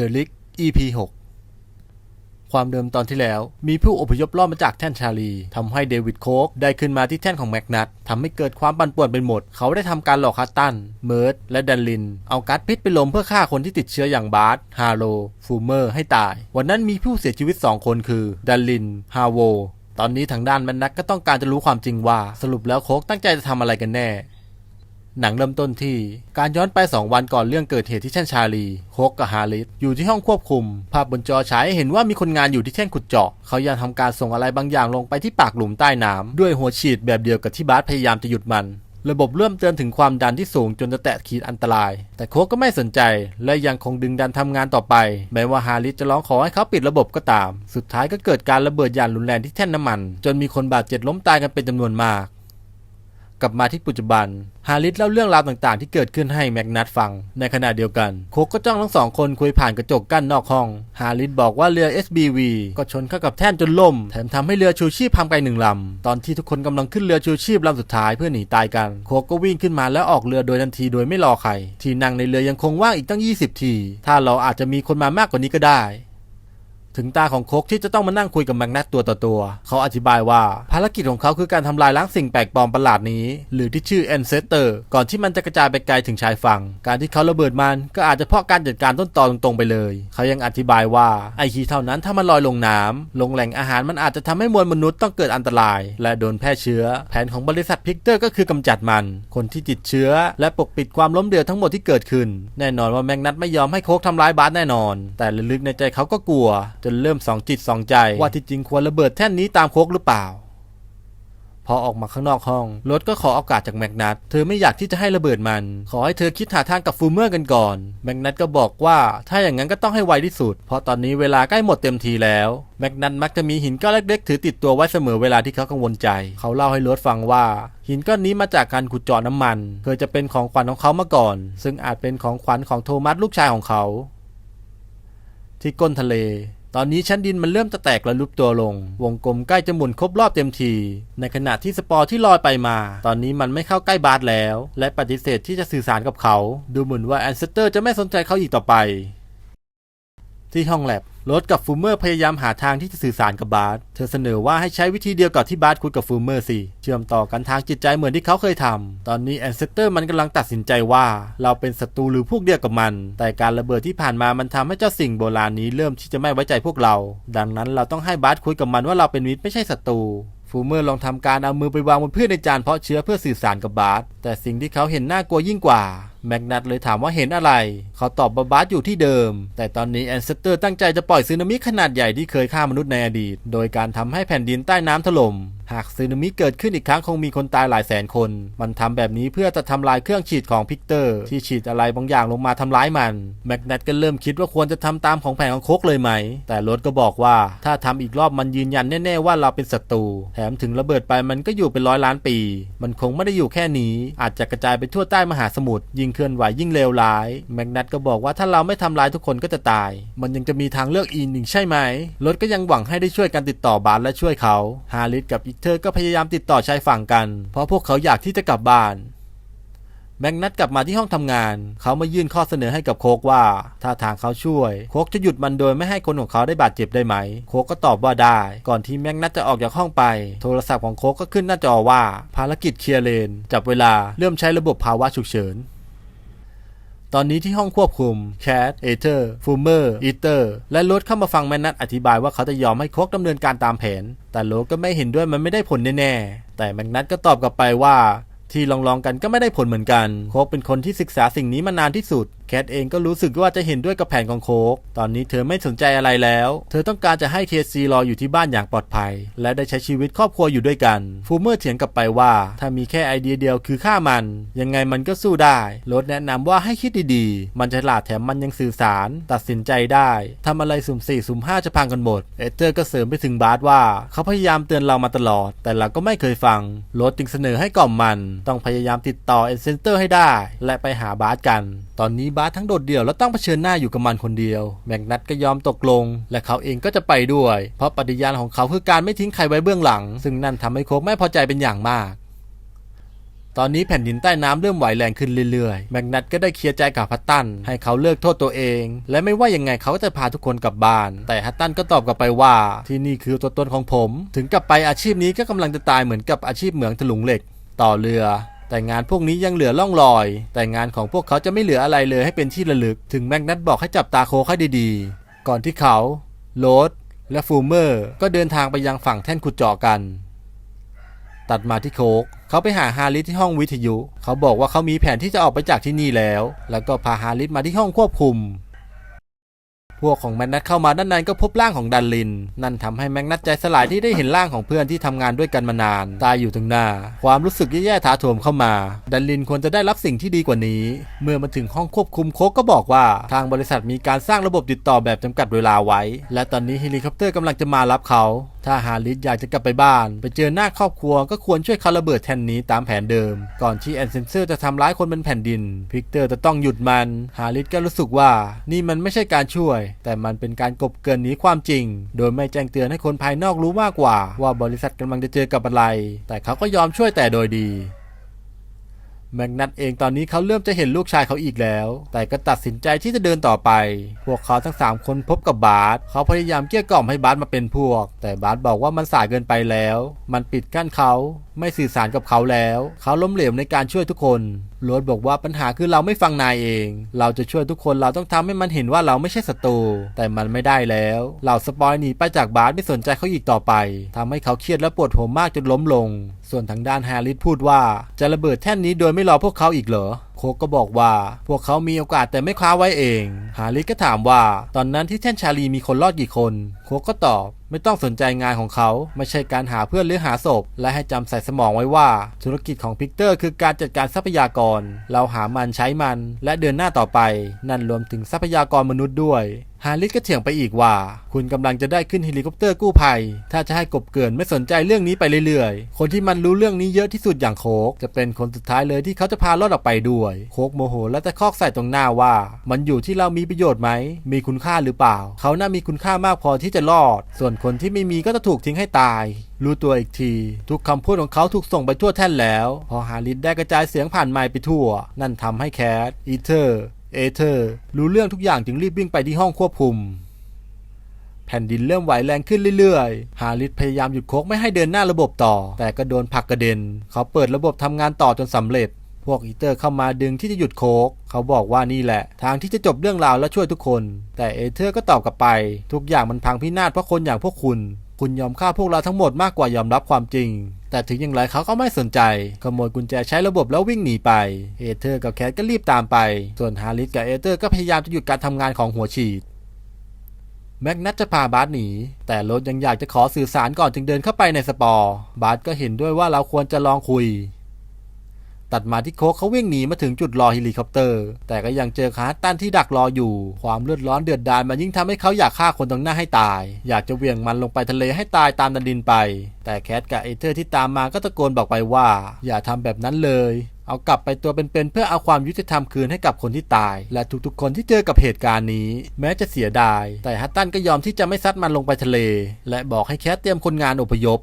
The League EP 6 ความเดิมตอนที่แล้วมีผู้อพยพรอดมาจากแท่นชาลีทำให้เดวิดโคกได้ขึ้นมาที่แท่นของแมกนัตทำให้เกิดความปั่นป่วนเป็นหมด เขาได้ทำการหลอกคัตตัน เมิร์ดและดันลิน เอาก๊าซพิษไปลมเพื่อฆ่าคนที่ติดเชื้ออย่างบาร์ฮาโลฟูเมอร์ให้ตาย วันนั้นมีผู้เสียชีวิต 2 คนคือ ดันลิน ฮาโว ตอนนี้ทางด้านแมกนัตก็ต้องการจะรู้ความจริงว่าสรุปแล้วโคกตั้งใจจะทำอะไรกันแน่ หนังเริ่มต้นที่การย้อนไป 2 วันก่อนเรื่องเกิดเหตุที่แท่นชาลีโคกกับฮาริสอยู่ที่ห้องควบคุม ภาพบนจอฉายเห็นว่ามีคนงานอยู่ที่แท่นขุดเจาะ เขายังทำการส่งอะไรบางอย่างลงไปที่ปากหลุมใต้น้ำด้วยหัวฉีดแบบเดียวกับที่บาสพยายามจะหยุดมัน ระบบเริ่มเตือนถึงความดันที่สูงจนจะแตะขีดอันตราย แต่โคกก็ไม่สนใจ และยังคงดึงดันทำงานต่อไป แม้ว่าฮาริสจะร้องขอให้เขาปิดระบบก็ตาม สุดท้ายก็เกิดการระเบิดอย่างรุนแรงที่แท่นน้ำมัน จนมีคนบาดเจ็บล้มตายกันเป็นจำนวนมาก กลับมาที่ปัจจุบัน ฮาริสเล่าเรื่องราวต่างๆ ที่เกิดขึ้นให้แมกนัตฟัง ในขณะเดียวกันโคกก็จ้องทั้งสองคนคุยผ่านกระจกกั้นนอกห้อง ฮาริสบอกว่าเรือ SBV ก็ชนเข้ากับแท่นจนล่ม แถมทำให้เรือชูชีพพังไปหนึ่งลำ ตอนที่ทุกคนกำลังขึ้นเรือชูชีพลำสุดท้ายเพื่อหนีตายกัน โคกก็วิ่งขึ้นมาแล้วออกเรือโดยทันทีโดยไม่รอใคร ที่นั่งในเรือยังคงว่างอีกตั้ง 20 ที ถ้าเราอาจจะมีคนมามากกว่านี้ก็ได้ ถึงตาของโคกที่จะต้องมานั่งคุยกับแมกนัตตัวต่อตัว เขาอธิบายว่าภารกิจของเขาคือการทำลายล้างสิ่งแปลกปลอมประหลาดนี้ หรือที่ชื่อ Ancestor ก่อนที่มันจะกระจายไปไกลถึงชายฝั่ง การที่เขาระเบิดมันก็อาจจะเพราะการจัดการต้นตอตรงๆไปเลย เขายังอธิบายว่าไอคีเท่านั้นถ้ามันลอยลงน้ำลงแหล่งอาหารมันอาจจะทำให้มวลมนุษย์ต้องเกิดอันตราย และโดนแพร่เชื้อ แผนของบริษัทพิกเตอร์ก็คือกำจัดมัน คนที่ติดเชื้อ และปกปิดความล้มเหลวทั้งหมดที่เกิดขึ้น แน่นอนว่าแมกนัตไม่ยอมให้โคกทำร้ายบาสแน่นอน แต่ลึกๆในใจเขาก็กลัวจนเริ่มสองจิตสองใจ ว่าที่จริงควรระเบิดแท่นนี้ตามโคกหรือเปล่า พอออกมาข้างนอกห้องรถก็ขอโอกาสจากแมกนัตเธอไม่อยากที่จะให้ระเบิดมัน ขอให้เธอคิดหาทางกับฟูเมอร์กันก่อน แมกนัตก็บอกว่าถ้าอย่างนั้นก็ต้องให้ไวที่สุด เพราะตอนนี้เวลาใกล้หมดเต็มทีแล้วแมกนัตมักจะมีหินก้อนเล็กๆ ถือติดตัวไว้เสมอเวลาที่เขากังวลใจ เขาเล่าให้รถฟังว่า หินก้อนนี้มาจากการขุดเจาะน้ำมันเคยจะเป็นของขวัญของเขามาก่อน ซึ่งอาจเป็นของขวัญของโทมัสลูกชายของเขาที่ก้นทะเล ตอนนี้ชั้นดินมันเริ่มจะแตกและลุบตัวลง วงกลมใกล้จะหมุนครบรอบเต็มที ในขณะที่สปอร์ที่ลอยไปมา ตอนนี้มันไม่เข้าใกล้บาสแล้ว และปฏิเสธที่จะสื่อสารกับเขา ดูเหมือนว่าแอนเซสเตอร์จะไม่สนใจเขาอีกต่อไป ที่ห้องแลบ รถกับฟูเมอร์พยายามหาทางที่จะสื่อสารกับบาสเธอเสนอว่าให้ใช้วิธีเดียวกับที่บาสคุยกับฟูเมอร์สิ เชื่อมต่อกันทางจิตใจเหมือนที่เขาเคยทำตอนนี้แอนเซสเตอร์มันกำลังตัดสินใจว่า เราเป็นศัตรูหรือพวกเดียวกับมัน แต่การระเบิดที่ผ่านมามันทำให้เจ้าสิ่งโบราณนี้เริ่มที่จะไม่ไว้ใจพวกเรา ดังนั้นเราต้องให้บาสคุยกับมันว่าเราเป็นมิตรไม่ใช่ศัตรูฟูเมอร์ลองทำการเอามือไปวางบนพืชในจานเพาะเชื้อเพื่อสื่อสารกับบาสแต่สิ่งที่เขาเห็นน่ากลัวยิ่งกว่า แมกนัตเลยถามว่าเห็นอะไร เขาตอบบาบาสอยู่ที่เดิม แต่ตอนนี้แอนเซสเตอร์ตั้งใจจะปล่อยซึนามิขนาดใหญ่ที่เคยฆ่ามนุษย์ในอดีต โดยการทำให้แผ่นดินใต้น้ำถล่ม หากสึนามิเกิดขึ้นอีกครั้งคงมีคนตายหลายแสนคน มันทำแบบนี้เพื่อจะทำลายเครื่องฉีดของพิกเตอร์ ที่ฉีดอะไรบางอย่างลงมาทำร้ายมัน แมกนัตก็เริ่มคิดว่าควรจะทำตามของแผนของโคกเลยไหม แต่รถก็บอกว่าถ้าทำอีกรอบมันยืนยันแน่ๆว่าเราเป็นศัตรู แถมถึงระเบิดไปมันก็อยู่เป็นร้อยล้านปี มันคงไม่ได้อยู่แค่นี้ อาจจะกระจายไปทั่วใต้มหาสมุทร ยิ่งเคลื่อนไหวยิ่งเลวร้าย แมกนัตก็บอกว่าถ้าเราไม่ทำร้ายทุกคนก็จะตาย มันยังจะมีทางเลือกอีกหนึ่งใช่ไหม รถก็ยังหวังให้ได้ช่วยกันติดต่อบาสและช่วยเขา ฮาริสกับอีกเธอก็พยายามติดต่อชายฝั่งกัน เพราะพวกเขาอยากที่จะกลับบ้าน แม็กนัตกลับมาที่ห้องทำงาน เขามายื่นข้อเสนอให้กับโคกว่าถ้าทางเขาช่วย โคกจะหยุดมันโดยไม่ให้คนของเขาได้บาดเจ็บได้ไหม โคกก็ตอบว่าได้ ก่อนที่แม็กนัตจะออกจากห้องไป โทรศัพท์ของโคกก็ขึ้นหน้าจอว่า ภารกิจเคลียร์เลนจับเวลาเริ่มใช้ระบบภาวะฉุกเฉิน ตอนนี้ที่ห้องควบคุมแคทเอเทอร์ฟูเมอร์อีเตอร์และโรถเข้ามาฟังแมนนัทอธิบายว่าเขาจะยอมให้โคกดำเนินการตามแผน แต่โรถก็ไม่เห็นด้วยมันไม่ได้ผลแน่ๆ แต่แมนนัทก็ตอบกลับไปว่าที่ลองๆกันก็ไม่ได้ผลเหมือนกัน โคกเป็นคนที่ศึกษาสิ่งนี้มานานที่สุด แคทเองก็รู้สึกว่าจะเห็นด้วยกับแผนของโคกตอนนี้เธอไม่สนใจอะไรแล้ว เธอต้องการจะให้เคซีรออยู่ที่บ้านอย่างปลอดภัย และได้ใช้ชีวิตครอบครัวอยู่ด้วยกันฟูเมอร์เถียงกลับไปว่า ถ้ามีแค่ไอเดียเดียวคือฆ่ามัน ยังไงมันก็สู้ได้โรดแนะนำว่าให้คิดดีๆ มันฉลาดแถมมันยังสื่อสาร ตัดสินใจได้ทำอะไรสุ่มสี่สุ่มห้าจะพังกันหมดเอเตอร์ก็เสริมไปถึงบาร์สว่าเขาพยายามเตือนเรามาตลอด แต่เราก็ไม่เคยฟังโรดจึงเสนอให้กล่อมมัน ต้องพยายามติดต่อเอ็นเซนเตอร์ให้ได้ และไปหาบาร์สกัน ตอนนี้บาสทั้งโดดเดี่ยวและต้องเผชิญหน้าอยู่กับมันคนเดียว แมกนัตก็ยอมตกลง และเขาเองก็จะไปด้วย เพราะปฏิญาณของเขาคือการไม่ทิ้งใครไว้เบื้องหลัง ซึ่งนั่นทำให้โคกไม่พอใจเป็นอย่างมากตอนนี้แผ่นดินใต้น้ำเริ่มไหวแรงขึ้นเรื่อยๆ แมกนัตก็ได้เคลียร์ใจกับฮัตตัน ให้เขาเลิกโทษตัวเอง และไม่ว่ายังไงเขาก็จะพาทุกคนกลับบ้าน แต่ฮัตตันก็ตอบกลับไปว่า ที่นี่คือตัวตนของผม ถึงกลับไปอาชีพนี้ก็กำลังจะตายเหมือนกับอาชีพเหมืองถลุงเหล็ก ต่อเรือ แต่งานพวกนี้ยังเหลือล่องรอย แต่งานของพวกเขาจะไม่เหลืออะไรเลยให้เป็นที่ระลึก ถึงแมกนัตบอกให้จับตาโคให้ดีๆ ก่อนที่เขาโรสและฟูเมอร์ ก็เดินทางไปยังฝั่งแท่นขุดเจาะกัน ตัดมาที่โคก เขาไปหาฮาริสที่ห้องวิทยุ เขาบอกว่าเขามีแผนที่จะออกไปจากที่นี่แล้ว แล้วก็พาฮาริสมาที่ห้องควบคุม พวกของแมกนัตเข้ามาด้านในก็พบร่างของดันลิน นั่นทำให้แมกนัตใจสลายที่ได้เห็นร่างของเพื่อนที่ทำงานด้วยกันมานาน ตายอยู่ตรงหน้า ความรู้สึกแย่ๆถาโถมเข้ามา ดันลินควรจะได้รับสิ่งที่ดีกว่านี้ เมื่อมาถึงห้องควบคุมโคกก็บอกว่า ทางบริษัทมีการสร้างระบบติดต่อแบบจำกัดเวลาไว้ และตอนนี้เฮลิคอปเตอร์กำลังจะมารับเขาถ้าฮาริสอยากจะกลับไปบ้าน ไปเจอหน้าครอบครัวก็ควรช่วยคาระเบิดแทนนี้ตามแผนเดิม ก่อนที่แอนเซนเซอร์จะทำร้ายคนบนแผ่นดิน พิกเตอร์จะต้องหยุดมัน ฮาริสก็รู้สึกว่านี่มันไม่ใช่การช่วย แต่มันเป็นการกบเกินหนีความจริง โดยไม่แจ้งเตือนให้คนภายนอกรู้มากกว่า ว่าบริษัทกำลังจะเจอกับอะไร แต่เขาก็ยอมช่วยแต่โดยดี แมกนัตเองตอนนี้เขาเริ่มจะเห็นลูกชายเขาอีกแล้ว แต่ก็ตัดสินใจที่จะเดินต่อไป พวกเขาทั้ง 3 คนพบกับบาสเขาพยายามเกลี้ยกล่อมให้บาสมาเป็นพวก แต่บาสบอกว่ามันสายเกินไปแล้ว มันปิดกั้นเขา ไม่สื่อสารกับเขาแล้ว เขาล้มเหลวในการช่วยทุกคน โรสบอกว่าปัญหาคือเราไม่ฟังนายเอง เราจะช่วยทุกคนเราต้องทำให้มันเห็นว่าเราไม่ใช่ศัตรู แต่มันไม่ได้แล้วเหล่าสปอยหนีไปจากบาสไม่สนใจเขาอีกต่อไปทำให้เขาเครียดและปวดหัวมากจนล้มลง ส่วนทางด้านแฮร์ริสพูดว่าจะระเบิดแท่นนี้โดยไม่รอพวกเขาอีกเหรอ โคก็บอกว่าพวกเขามีโอกาสแต่ไม่คว้าไว้เอง ฮาริก็ถามว่า ตอนนั้นที่แท่นชาลีมีคนรอดกี่คน โคกก็ตอบไม่ต้องสนใจงานของเขา ไม่ใช่การหาเพื่อนหรือหาศพ และให้จำใส่สมองไว้ว่า ธุรกิจของพิกเตอร์คือการจัดการทรัพยากร เราหามันใช้มัน และเดินหน้าต่อไป นั่นรวมถึงทรัพยากรมนุษย์ด้วย ฮาริสก็เถียงไปอีกว่า คุณกำลังจะได้ขึ้นเฮลิคอปเตอร์กู้ภัย ถ้าจะให้กบเกินไม่สนใจเรื่องนี้ไปเรื่อยๆ คนที่มันรู้เรื่องนี้เยอะที่สุดอย่างโคกจะเป็นคนสุดท้ายเลยที่เขาจะพารอดออกไปด้วย โคกโมโหและตะคอกใส่ตรงหน้าว่า มันอยู่ที่เรามีประโยชน์ไหม มีคุณค่าหรือเปล่า เขาน่ามีคุณค่ามากพอที่จะรอด ส่วนคนที่ไม่มีก็จะถูกทิ้งให้ตายรู้ตัวอีกที ทุกคำพูดของเขาถูกส่งไปทั่วแท่นแล้ว พอฮาริสได้กระจายเสียงผ่านไมค์ไปทั่ว นั่นทำให้แคทอีเทอร์ เอเธอร์รู้เรื่องทุกอย่างจึงรีบวิ่งไปที่ห้องควบคุม แผ่นดินเริ่มไหวแรงขึ้นเรื่อยๆ ฮาริสพยายามหยุดโคกไม่ให้เดินหน้าระบบต่อ แต่ก็โดนผลักกระเด็น เขาเปิดระบบทำงานต่อจนสำเร็จ พวกอีเตอร์เข้ามาดึงที่จะหยุดโคกเขาบอกว่านี่แหละ ทางที่จะจบเรื่องราวและช่วยทุกคน แต่เอเธอร์ก็ตอบกลับไป ทุกอย่างมันพังพินาศเพราะคนอย่างพวกคุณ คุณยอมฆ่าพวกเราทั้งหมดมากกว่ายอมรับความจริง แต่ถึงอย่างไรเขาก็ไม่สนใจ ขโมยกุญแจใช้ระบบแล้ววิ่งหนีไปเอเธอร์กับแคทก็รีบตามไป ส่วนฮาริสกับเอเธอร์ก็พยายามจะหยุดการทำงานของหัวฉีดแม็กนัทจะพาบาสหนี แต่รถยังอยากจะขอสื่อสารก่อนจึงเดินเข้าไปในสปอร์ บาสก็เห็นด้วยว่าเราควรจะลองคุย ตัดมาที่โคกเขาวิ่งหนีมาถึงจุดรอเฮลิคอปเตอร์ แต่ก็ยังเจอคาร์ตันที่ดักรออยู่ ความเลือดร้อนเดือดดาลมันยิ่งทำให้เขาอยากฆ่าคนตรงหน้าให้ตาย อยากจะเวี่ยงมันลงไปทะเลให้ตายตามดันดินไป แต่แคทกับเอเธอร์ที่ตามมาก็ตะโกนบอกไปว่า อย่าทำแบบนั้นเลยเอากลับไปตัวเป็นๆเพื่อเอาความยุติธรรมคืนให้กับคนที่ตาย และทุกๆคนที่เจอกับเหตุการณ์นี้ แม้จะเสียดาย แต่ฮัตตันก็ยอมที่จะไม่ซัดมันลงไปทะเล และบอกให้แคทเตรียมคนงานอพยพ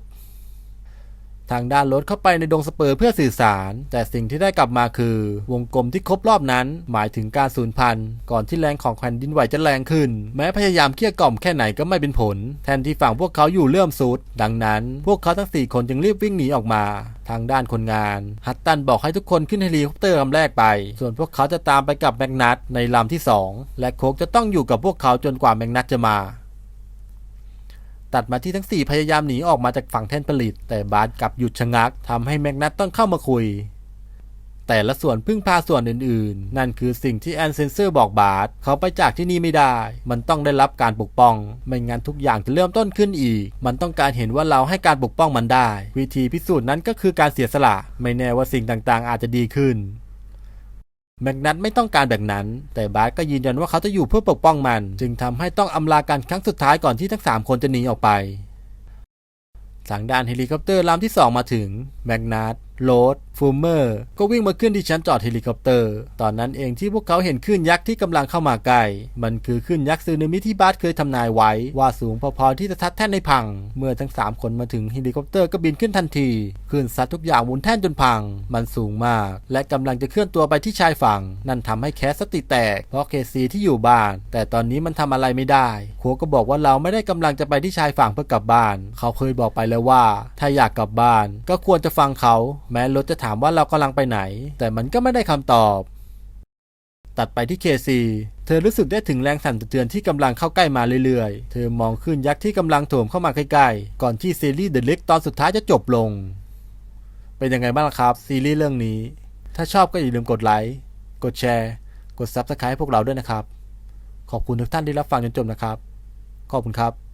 ทางด้านรถเข้าไปในดงสเปอร์เพื่อสื่อสาร แต่สิ่งที่ได้กลับมาคือ วงกลมที่ครบรอบนั้น หมายถึงการสูญพันธุ์ก่อนที่แรงของแผ่นดินไหวจะแรงขึ้น แม้พยายามเกลี้ยกล่อมแค่ไหนก็ไม่เป็นผล แทนที่ฝั่งพวกเขาอยู่เริ่มสุด ดังนั้น พวกเขาทั้ง 4 คนจึงรีบวิ่งหนีออกมา ทางด้านคนงาน ฮัตตันบอกให้ทุกคนขึ้นเฮลิคอปเตอร์ลำแรกไป ส่วนพวกเขาจะตามไปกับแมกนัตในลำที่ 2 และโคกจะต้องอยู่กับพวกเขาจนกว่าแมกนัตจะมา ตัดมาที่ทั้ง 4 พยายามหนีออกมาจากฝั่งแท่นผลิต แต่บาสกลับหยุดชะงักทำให้แมกนัตต้องเข้ามาคุย แต่ละส่วนพึ่งพาส่วนอื่นๆ นั่นคือสิ่งที่แอนเซนเซอร์บอกบาสเขาไปจากที่นี่ไม่ได้ มันต้องได้รับการปกป้อง ไม่งั้นทุกอย่างจะเริ่มต้นขึ้นอีก มันต้องการเห็นว่าเราให้การปกป้องมันได้ วิธีพิสูจน์นั้นก็คือการเสียสละ ไม่แน่ว่าสิ่งต่างๆ อาจจะดีขึ้น แมกนัตไม่ต้องการแบบนั้น แต่บาร์ก็ยืนยันว่าเขาจะอยู่เพื่อปกป้องมัน จึงทำให้ต้องอำลากันครั้งสุดท้ายก่อนที่ทั้ง 3 คนจะหนีออกไป ทางด้านเฮลิคอปเตอร์ลำที่ 2 มาถึง แมกนัตโรด ฟูเมอร์ ก็วิ่งมาขึ้นที่ชั้นจอดเฮลิคอปเตอร์ ตอนนั้นเองที่พวกเขาเห็นคลื่นยักษ์ที่กำลังเข้ามาใกล้ มันคือคลื่นยักษ์ซึนามิที่บาสเคยทำนายไว้ ว่าสูงพอๆที่จะทัดแท่นในพัง เมื่อทั้ง 3 คนมาถึงเฮลิคอปเตอร์ก็บินขึ้นทันทีคลื่นซัดทุกอย่างหมุนแท่นจนพัง มันสูงมาก และกำลังจะเคลื่อนตัวไปที่ชายฝั่ง นั่นทำให้แคสสติแตก เพราะเคซีที่อยู่บ้าน แต่ตอนนี้มันทำอะไรไม่ได้โคก็บอกว่าเราไม่ได้กำลังจะไปที่ชายฝั่งเพื่อกลับบ้าน เขาเคยบอกไปแล้วว่า ถ้าอยากกลับบ้าน ก็ควรจะฟังเขา แม้รถจะถามว่าเรากำลังไปไหน แต่มันก็ไม่ได้คำตอบ ตัดไปที่เคซีเธอรู้สึกได้ถึงแรงสั่นสะเทือนที่กำลังเข้าใกล้มาเรื่อยๆ เธอมองขึ้นยักษ์ที่กำลังโถมเข้ามาใกล้ๆ ก่อนที่ซีรีส์เดอะเล็กตอนสุดท้ายจะจบลง เป็นยังไงบ้างล่ะครับ ซีรีส์เรื่องนี้ ถ้าชอบก็อย่าลืมกดไลค์ กดแชร์ กด Subscribe ให้พวกเราด้วยนะครับ ขอบคุณทุกท่านที่รับฟังจนจบนะครับ ขอบคุณครับ